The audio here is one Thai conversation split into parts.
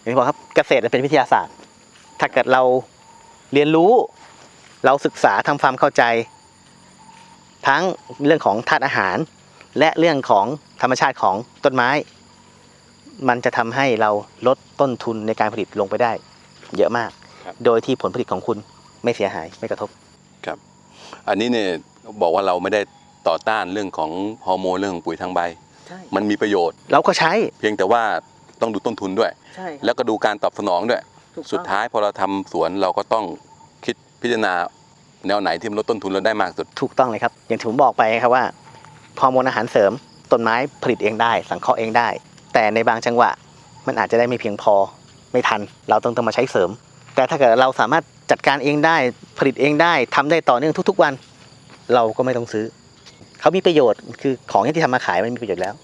อย่างที่บอกครับเกษตรเป็นวิทยาศาสตร์ ถ้าเกิดเราเรียนรู้ เราศึกษาทำความเข้าใจ ทั้งเรื่องของธาตุอาหาร และเรื่องของธรรมชาติของต้นไม้ มันจะทำให้เราลดต้นทุนในการผลิตลงไปได้ เยอะมากครับโดยที่ผลผลิตของคุณไม่เสียหายไม่กระทบครับ อันนี้เนี่ยบอกว่าเราไม่ได้ต่อต้านเรื่องของฮอร์โมนเรื่องของปุ๋ยทางใบใช่มันมีประโยชน์ เราก็ใช้ เพียงแต่ว่า ต้องดูต้นทุนด้วย ใช่แล้วก็ดูการตอบสนองด้วยสุดท้ายพอเราทำสวนเราก็ต้องคิดพิจารณาแนวไหนที่มันลดต้นทุนเราได้มากสุด ถูกต้องเลยครับ อย่างที่ผมบอกไปครับว่าฮอร์โมนอาหารเสริมต้นไม้ผลิตเองได้ สังเคราะห์เองได้ แต่ในบางจังหวะมันอาจจะได้ไม่เพียงพอไม่ทัน เราต้องต้องมาใช้เสริม แต่ถ้าเกิดเราสามารถจัดการเองได้ ผลิตเองได้ทำได้ต่อเนื่องทุก ๆ วัน เราก็ไม่ต้องซื้อ เขามีประโยชน์คือของที่ทำมาขายมันมีประโยชน์แล้ว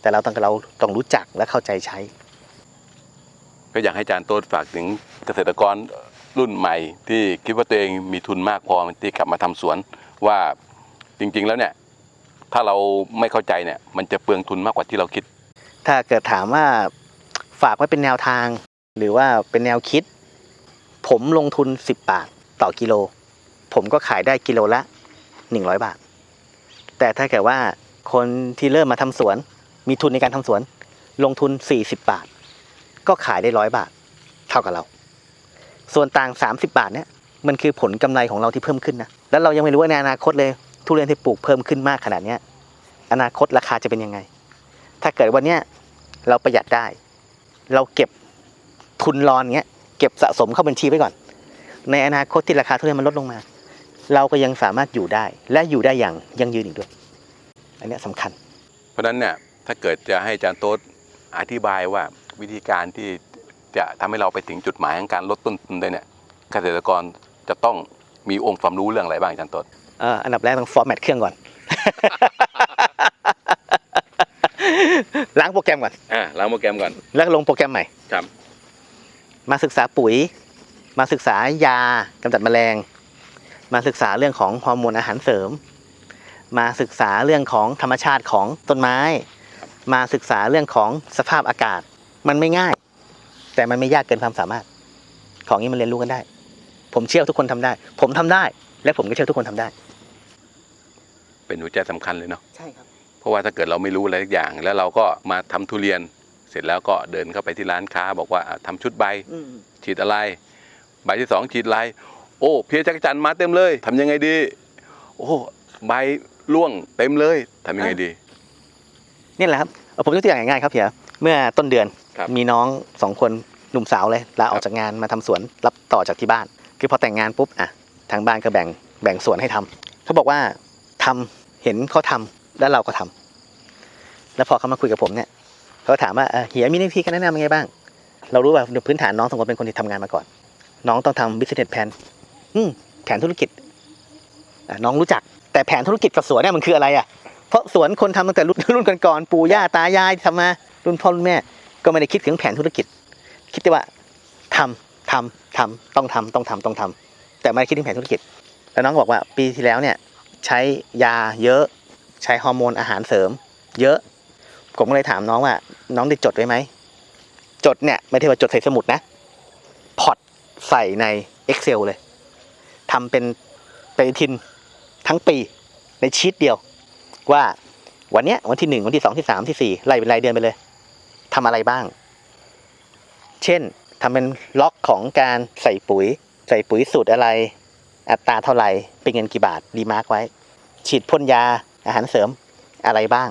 แต่เราต้องเราต้องรู้จักและเข้าใจใช้ ก็อยากให้อาจารย์โต้นฝากถึงเกษตรกรรุ่นใหม่ที่คิดว่าตัวเองมีทุนมากพอที่กลับมาทำสวนว่าจริงๆแล้วเนี่ยถ้าเราไม่เข้าใจเนี่ย มันจะเปลืองทุนมากกว่าที่เราคิด ถ้าเกิดถามว่าฝากไว้เป็นแนวทาง หรือว่าเป็นแนวคิด ผมลงทุน 10 บาทต่อกิโล ผมก็ขายได้กิโลละ 100 บาท แต่ถ้าเกิดว่าคนที่เริ่มมาทำสวน มีทุนในการทำสวน ลงทุน 40 บาท ก็ขายได้ร้อยบาท เท่ากับเรา ส่วนต่าง 30 บาทเนี่ยมันคือผลกำไรของเราที่เพิ่มขึ้นนะแล้วเรายังไม่รู้ว่าในอนาคตเลยทุเรียนที่ปลูกเพิ่มขึ้นมากขนาดเนี้ยอนาคตราคาจะเป็นยังไง ถ้าเกิดวันเนี้ยเราประหยัดได้ เราเก็บทุนรอนเงี้ยเก็บสะสมเข้าบัญชีไว้ก่อน ในอนาคตที่ราคาทุเรียนมันลดลงมา เราก็ยังสามารถอยู่ได้และอยู่ได้อย่างยั่งยืนอีกด้วย อันเนี้ยสำคัญ เพราะฉะนั้นเนี่ย ถ้าเกิดจะให้อาจารย์โต๊ดอธิบายว่าวิธีการที่จะทำให้เราไปถึงจุดหมายของการลดต้นทุนได้เนี่ยเกษตรกรจะต้องมีองค์ความรู้เรื่องอะไรบ้างอาจารย์โต๊ดเอ่ออันดับแรกต้องฟอร์แมตเครื่องก่อนล้างโปรแกรมก่อนอ่าล้างโปรแกรมก่อน แล้วก็ลงโปรแกรมใหม่ครับ มาศึกษาปุ๋ย มาศึกษายากำจัดแมลง มาศึกษาเรื่องของฮอร์โมนอาหารเสริม มาศึกษาเรื่องของธรรมชาติของต้นไม้ มาศึกษาเรื่องของสภาพอากาศ มันไม่ง่าย แต่มันไม่ยากเกินความสามารถ ของนี้มันเรียนรู้กันได้ ผมเชื่อว่าทุกคนทำได้ ผมทำได้ และผมก็เชื่อทุกคนทำได้ เป็นหัวใจสำคัญเลยเนาะใช่ครับเพราะว่าถ้าเกิดเราไม่รู้อะไรสักอย่าง แล้วเราก็มาทำทุเรียน เสร็จแล้วก็เดินเข้าไปที่ร้านค้า บอกว่าอะทำชุดใบฉีดอะไร ใบที่สองฉีดอะไรโอ้เพียจักรจันทร์มาเต็มเลยทำยังไงดี โอ้ใบร่วงเต็มเลยทำยังไงดี นี่แหละครับเอาผมยกตัวอย่างง่ายๆครับเพียเมื่อต้นเดือนครับมีน้องสองคนหนุ่มสาวเลยลาออครักบจากงานมาทำสวนรับต่อจากที่บ้าน คือพอแต่งงานปุ๊บอะทางบ้านก็แบ่งแบ่งสวนให้ทำเขาบอกว่าทำเห็นเขาทำแล้วเราก็ทำแล้วพอเขามาคุยกับผมเนี่ยเขาก็ถามว่าเอ่อเฮียมีวิธีการแนะนำยังไงบ้าง เรารู้ว่าพื้นฐานน้องสองคนเป็นคนที่ทำงานมาก่อน น้องต้องทำ business plan อืมแผนธุรกิจอะน้องรู้จักแต่แผนธุรกิจกับสวนเนี่ยมันคืออะไรอะ เพราะสวนคนทำตั้งแต่รุ่นรุ่นก่อนๆปู่ย่าตายายทำมารุ่นพ่อรุ่นแม่ ก็ไม่ได้คิดถึงแผนธุรกิจ คิดแต่ว่าทำทำทำต้องทำต้องทำต้องทำแต่ไม่ได้คิดถึงแผนธุรกิจ แล้วน้องบอกว่าปีที่แล้วเนี่ยใช้ยาเยอะใช้ฮอร์โมนอาหารเสริม เยอะ ผมก็เลยถามน้องว่า น้องได้จดไว้ไหมจดเนี่ยไม่ใช่ว่าจดใส่สมุดนะพอตใส่ใน Excel เลยทำเป็นปฏิทินทั้งปีในชีตเดียว ว่าวันเนี้ยวันที่หนึ่งวันที่สองที่สามที่สี่ไล่เป็นรายเดือนไปเลยทำอะไรบ้าง เช่นทำเป็นล็อกของการใส่ปุ๋ย ใส่ปุ๋ยสูตรอะไร อัตราเท่าไหร่เป็นเงินกี่บาทดีมาร์กไว้ ฉีดพ่นยาอาหารเสริมอะไรบ้าง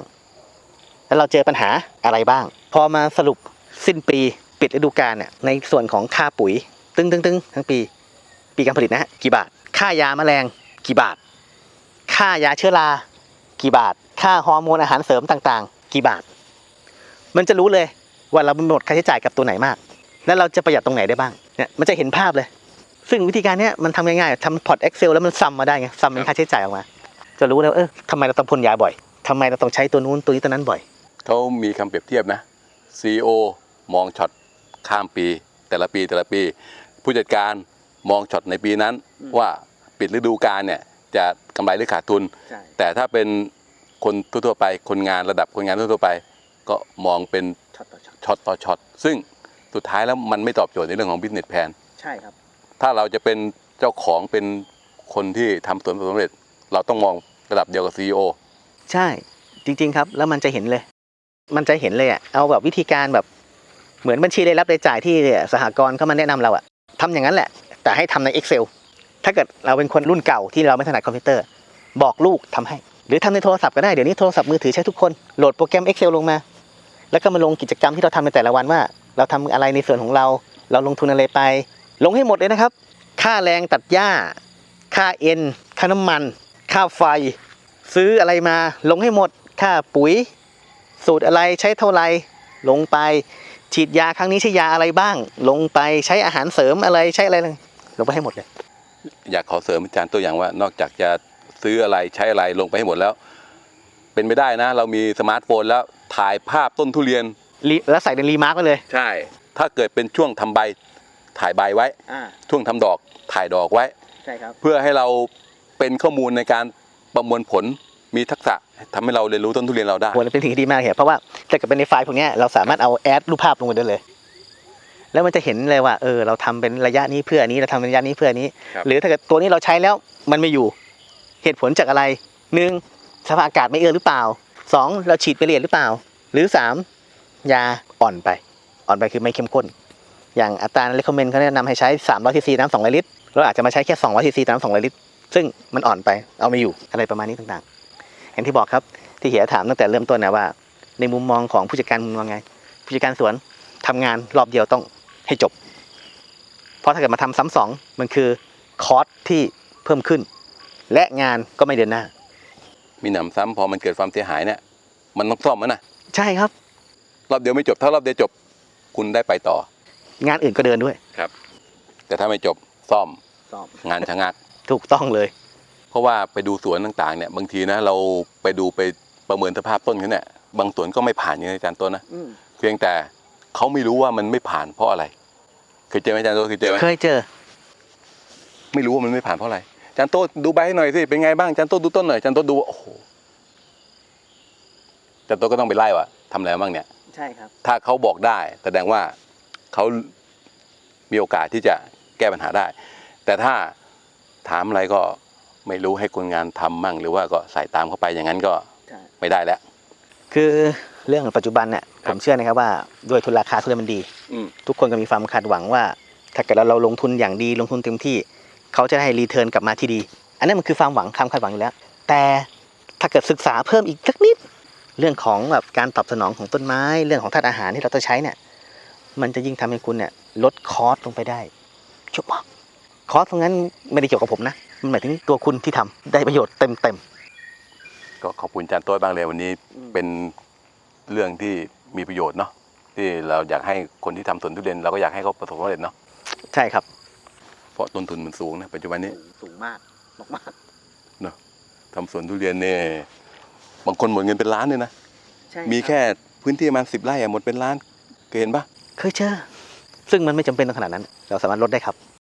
แล้วเราเจอปัญหาอะไรบ้าง พอมาสรุปสิ้นปีปิดฤดูกาลเนี่ยในส่วนของค่าปุ๋ย ตึ้งตึ้งตึ้งทั้งปี ปีการผลิตนะฮะกี่บาท ค่ายาแมลงกี่บาท ค่ายาเชื้อรา กี่บาท ค่าฮอร์โมนอาหารเสริมต่างๆ กี่บาท มันจะรู้เลยว่าเราหมดค่าใช้จ่ายกับตัวไหนมาก แล้วเราจะประหยัดตรงไหนได้บ้างเนี่ยมันจะเห็นภาพเลย ซึ่งวิธีการเนี้ยมันทำง่ายๆทำพอร์ต Excel แล้วมันซัมมาได้ไงซัมเป็นค่าใช้จ่ายออกมา จะรู้แล้วเออทำไมเราต้องพ่นยาบ่อยทำไมเราต้องใช้ตัวนู้นตัวนี้ตัวนั้นบ่อยเขามีคำเปรียบเทียบนะ CEO มองช็อตข้ามปี แต่ละปีแต่ละปี ผู้จัดการมองช็อตในปีนั้นอืมว่าปิดฤดูกาลเนี่ยจะ กำไรหรือขาดทุน ใช่แต่ถ้าเป็นคนทั่วๆไปคนงานระดับคนงานทั่วๆไป ก็มองเป็นช็อตต่อช็อตช็อตต่อช็อตซึ่งสุดท้ายแล้วมันไม่ตอบโจทย์ในเรื่องของ business plan ใช่ครับ ถ้าเราจะเป็นเจ้าของเป็นคนที่ทำสวนประสบความสำเร็จ เราต้องมองระดับเดียวกับ CEO ใช่จริง ๆ ครับ แล้วมันจะเห็นเลย มันจะเห็นเลยอะเอาแบบวิธีการแบบเหมือนบัญชีรายรับรายจ่ายที่สหกรณ์เข้ามาแนะนำเราอะทำอย่างนั้นแหละ แต่ให้ทำใน Excel ถ้าเกิดเราเป็นคนรุ่นเก่าที่เราไม่ถนัดคอมพิวเตอร์ บอกลูกทำให้ หรือทำในโทรศัพท์ก็ได้ เดี๋ยวนี้โทรศัพท์มือถือใช้ทุกคน โหลดโปรแกรม Excel ลงมา แล้วก็มาลงกิจกรรมที่เราทำในแต่ละวันว่า เราทำอะไรในส่วนของเรา เราลงทุนอะไรไป ลงให้หมดเลยนะครับ ค่าแรงตัดหญ้า ค่าเอ็น ค่าน้ำมัน ค่าไฟ ซื้ออะไรมา ลงให้หมด ค่าปุ๋ย สูตรอะไรใช้เท่าไหรลงไป ฉีดยาครั้งนี้ใช้ยาอะไรบ้าง ลงไปใช้อาหารเสริมอะไรใช้อะไรลงไปให้หมดเลย อยากขอเสริมอาจารย์ตัวอย่างว่า นอกจากจะซื้ออะไรใช้อะไรลงไปให้หมดแล้ว เป็นไม่ได้นะ เรามีสมาร์ทโฟนแล้วถ่ายภาพต้นทุเรียน รีแล้วใส่ในรีมาร์กไว้เลย ใช่ ถ้าเกิดเป็นช่วงทำใบถ่ายใบไว้ อ่า ช่วงทำดอกถ่ายดอกไว้ ใช่ครับ เพื่อให้เราเป็นข้อมูลในการประมวลผลมีทักษะทำให้เราเรียนรู้ต้นทุเรียนเราได้ โหเป็นสิ่งที่ดีมากเลยเพราะว่าถ้าเกิดเป็นในไฟล์พวกเนี้ยเราสามารถเอาแอดรูปภาพลงไปได้เลย แล้วมันจะเห็นเลยว่าเออเราทำเป็นระยะนี้เพื่ออันนี้เราทำเป็นระยะนี้เพื่ออันนี้ครับหรือถ้าเกิดตัวนี้เราใช้แล้วมันไม่อยู่เหตุผลจากอะไรหนึ่งสภาพอากาศไม่เอื้อหรือเปล่าสองเราฉีดไปเรียนหรือเปล่า หรือสามยาอ่อนไป อ่อนไปคือไม่เข้มข้น อย่างอัตราเลคคอมเมนต์เขาแนะนำให้ใช้300ซีซีน้ำ200ลิตรเราอาจจะมาใช้แค่200ซีซีน้ำ200ลิตรซึ่งมันอ่อนไปเอาไม่อยู่อะไรประมาณนี้ต่างๆอย่างที่บอกครับที่เหียถามตั้งแต่เริ่มต้นนะว่า ในมุมมองของผู้จัดการมุมมองไง ผู้จัดการสวนทำงานรอบเดียวต้อง ให้จบ เพราะถ้าเกิดมาทำซ้ำสองมันคือคอสที่เพิ่มขึ้น และงานก็ไม่เดินหน้า มีหนำซ้ำพอมันเกิดความเสียหายเนี่ยมันต้องซ่อมมันนะใช่ครับ รอบเดียวไม่จบถ้ารอบเดียวจบ คุณได้ไปต่อ งานอื่นก็เดินด้วยแต่ถ้าไม่จบซ่อมซ่อมงานชะงัก ถูกต้องเลย เพราะว่าไปดูสวนต่างๆเนี่ยบางทีนะเราไปดูไปประเมินสภาพต้นเขาเนี่ยบางสวนก็ไม่ผ่านอย่างอาจารย์ต้นนะเพียงแต่เขาไม่รู้ว่ามันไม่ผ่านเพราะอะไร เคยเจอไหมอาจารย์โต้เคยเจอไหมเคยเจอ ไม่รู้ว่ามันไม่ผ่านเพราะอะไรอาจารย์โต้ดูใบให้หน่อยสิเป็นไงบ้างอาจารย์โต้ดูต้นหน่อยอาจารย์โต้ดูโอ้โหอาจารย์โต้ก็ต้องไปไล่ว่าทำอะไรบ้างเนี่ย ใช่ครับ ถ้าเขาบอกได้ แสดงว่าเขามีโอกาสที่จะแก้ปัญหาได้ แต่ถ้าถามอะไรก็ไม่รู้ให้คนงานทำมั่ง หรือว่าก็ใส่ตามเข้าไปอย่างนั้นก็ใช่ ไม่ได้แล้ว คือเรื่องปัจจุบันเนี่ยครัผบมเชื่อนะครับว่าด้วยทุนราคาทุเรียนมันดีอืมทุกคนก็มีความคาดหวังว่า ถ้าเกิดเราเราลงทุนอย่างดีลงทุนเต็มที่ เขาจะได้รีเทิร์นกลับมาที่ดี อันนั้นมันคือความหวังความคาดหวังอยู่แล้ว แต่ถ้าเกิดศึกษาเพิ่มอีกสักนิด เรื่องของแบบการตอบสนองของต้นไม้ เรื่องของธาตุอาหารที่เราต้องใช้เนี่ยมันจะยิ่งทำให้คุณเนี่ยลดคอสลงไปได้ชุบมากคอสตรงนั้นไม่ได้เกี่ยวกับผมนะมันหมายถึงตัวคุณที่ทำได้ประโยชน์เต็มเต็ม ก็ขอบคุณอาจารย์โต้ยบ้างเลยวันนี้อืมเป็นเรื่องที่มีประโยชน์เนาะที่เราอยากให้คนที่ทำสวนทุเรียนเราก็อยากให้เขาประสบความสำเร็จเนาะๆใช่ครับ เพราะต้นทุนมันสูงนะปัจจุบันนี้สูงมากมากทำสวนทุเรียนเนี่ยบางคนหมดเงินเป็นล้านเลยนะๆใช่มีแค่พื้นที่ประมาณสิบไร่อะหมดเป็นล้านเคยเห็นปะเคยเจอซึ่งมันไม่จำเป็นต้องขนาดนั้น เราสามารถลดได้ครับ